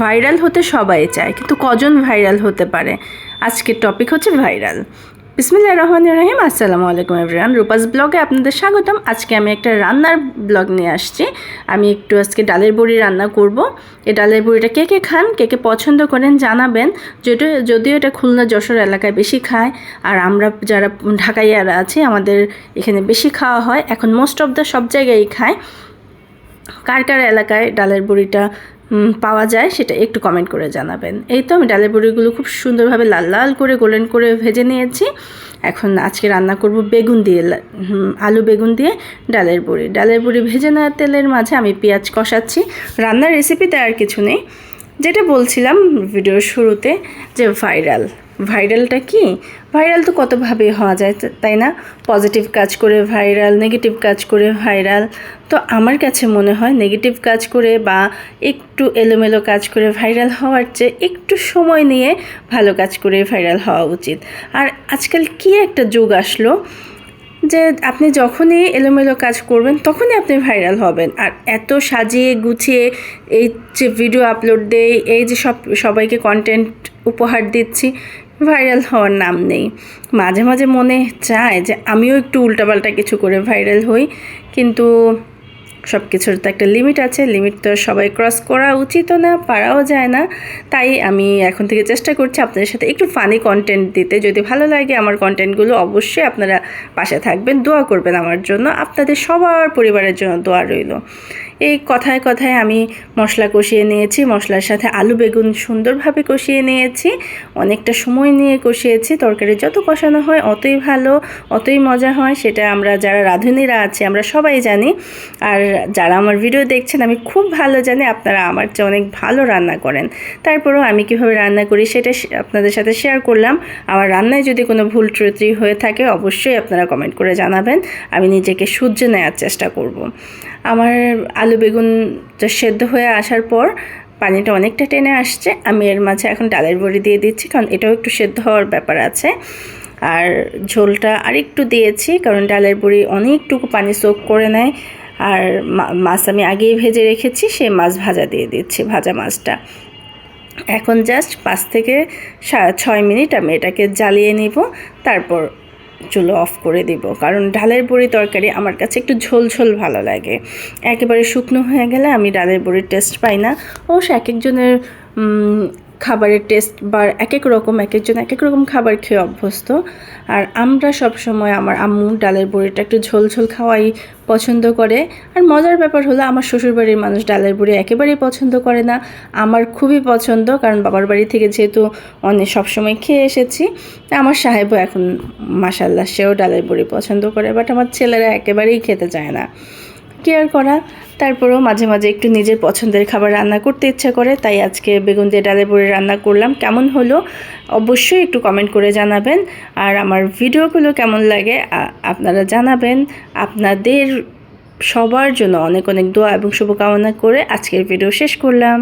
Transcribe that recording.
Viral হতে সবাই চায়, কিন্তু কজন ভাইরাল হতে পারে? আজকের টপিক হচ্ছে ভাইরাল। বিসমিল্লাহ রহমান রহিম, আসসালামু আলাইকুম এভরিওয়ান রূপাস ব্লগে আপনাদের স্বাগতম। আজকে আমি একটা রান্নার ব্লগ নিয়ে আসছি। আমি একটু আজকে ডালের বড়ি রান্না করব। এই ডালের বড়িটা কে কে খান, কে কে পছন্দ করেন জানাবেন। যদিও যদিও এটা খুলনা যশোর এলাকায় বেশি খায়। আর আমরা যারা ঢাকাইয়ারা আছি, আমাদের এখানে বেশি খাওয়া হয়। এখন মোস্ট অফ দ্য সব জায়গায় খায়। কার কার এলাকায় ডালের বড়িটা পাওয়া যায়, সেটা একটু কমেন্ট করে জানাবেন। এই তো আমি ডালের বড়িগুলো খুব সুন্দরভাবে লাল লাল করে গোল্ডেন করে ভেজে নিয়েছি। এখন আজকে রান্না করব বেগুন দিয়ে আলু বেগুন দিয়ে ডালের বড়ি। ডালের বড়ি ভেজে নেওয়া তেলের মাঝে আমি পেঁয়াজ কষাচ্ছি। রান্নার রেসিপিতে আর কিছু নেই। যেটা বলছিলাম ভিডিওর শুরুতে যে ভাইরাল ভাইরালটা কি? ভাইরাল তো কতভাবে হওয়া যায় তাই না? পজিটিভ কাজ করে ভাইরাল, নেগেটিভ কাজ করে ভাইরাল। তো আমার কাছে মনে হয় নেগেটিভ কাজ করে বা একটু এলোমেলো কাজ করে ভাইরাল হওয়ার চেয়ে একটু সময় নিয়ে ভালো কাজ করে ভাইরাল হওয়া উচিত। আর আজকাল কি একটা যুগ আসলো যে আপনি যখনই এলোমেলো কাজ করবেন, তখনই আপনি ভাইরাল হবেন। আর এত সাজিয়ে গুছিয়ে এই যে ভিডিও আপলোড দেই, এই যে সব সবাইকে কন্টেন্ট উপহার দিচ্ছি ভাইরাল হওয়ার নাম নেই। মাঝে মাঝে মনে চায় যে আমিও একটু উল্টাপাল্টা কিছু করে ভাইরাল হই, কিন্তু সব কিছুর তো একটা লিমিট আছে। লিমিট তো সবাই ক্রস করা উচিতও না, পারাও যায় না। তাই আমি এখন থেকে চেষ্টা করছি আপনাদের সাথে একটু ফানি কন্টেন্ট দিতে। যদি ভালো লাগে আমার কন্টেন্টগুলো অবশ্যই আপনারা পাশে থাকবেন। দোয়া করবেন আমার জন্য। আপনাদের সবার পরিবারের জন্য দোয়া রইল। এই কথায় কথায় আমি মশলা কষিয়ে নিয়েছি, মশলার সাথে আলু বেগুন সুন্দরভাবে কষিয়ে নিয়েছি। অনেকটা সময় নিয়ে কষিয়েছি, তরকারি যত কষানো হয় অতই ভালো, অতই মজা হয়, সেটা আমরা যারা রাঁধুনিরা আছি আমরা সবাই জানি। আর যারা আমার ভিডিও দেখছেন আমি খুব ভালো জানি আপনারা আমার চেয়ে অনেক ভালো রান্না করেন। তারপরেও আমি কীভাবে রান্না করি সেটা আপনাদের সাথে শেয়ার করলাম। আমার রান্নায় যদি কোনো ভুল ত্রুটি হয়ে থাকে অবশ্যই আপনারা কমেন্ট করে জানাবেন। আমি নিজেকে সূর্য নেওয়ার চেষ্টা করব। আমার আলু বেগুন যা সেদ্ধ হয়ে আসার পর পানিটা অনেকটা টেনে আসছে। আমি এর মাঝে এখন ডালের বড়ি দিয়ে দিচ্ছি, কারণ এটাও একটু সেদ্ধ হওয়ার ব্যাপার আছে। আর ঝোলটা আরেকটু দিয়েছি, কারণ ডালের বড়ি অনেকটুকু পানি সোক করে নেয়। আর মাছ আমি আগেই ভেজে রেখেছি, সেই মাছ ভাজা দিয়ে দিচ্ছি, ভাজা মাছটা। এখন জাস্ট পাঁচ থেকে সা- ছয় মিনিট আমি এটাকে জ্বালিয়ে নিব, তারপর চুলো অফ করে দিব। কারণ ডালের বড়ি তরকারি আমার কাছে একটু ঝোল ঝোল ভালো লাগে। একেবারে শুকনো হয়ে গেলে আমি ডালের বড়ির টেস্ট পাই না। অবশ্য এক একজনের খাবারের টেস্ট বা এক এক রকম এক একজন এক এক রকম খাবার খেয়ে অভ্যস্ত। আর আমরা সব সময় আমার আম্মু ডালের বড়িটা একটু ঝোল ঝোল খাওয়াই পছন্দ করে। আর মজার ব্যাপার হলো আমার শ্বশুরবাড়ির মানুষ ডালের বড়ি একেবারেই পছন্দ করে না। আমার খুবই পছন্দ, কারণ বাবার বাড়ি থেকে যেহেতু অনেক সবসময় খেয়ে এসেছি আমার সাহেবও এখন মাসাল্লাহ সেও ডালের বড়ি পছন্দ করে বাট আমার ছেলেরা একেবারেই খেতে চায় না। কেয়ার করা। তারপরেও মাঝে মাঝে একটু নিজের পছন্দের খাবার রান্না করতে ইচ্ছা করে, তাই আজকে বেগুন দিয়ে ডালে পরে রান্না করলাম। কেমন হলো অবশ্যই একটু কমেন্ট করে জানাবেন। আর আমার ভিডিওগুলো কেমন লাগে আপনারা জানাবেন। আপনাদের সবার জন্য অনেক অনেক দোয়া এবং শুভকামনা করে আজকের ভিডিও শেষ করলাম।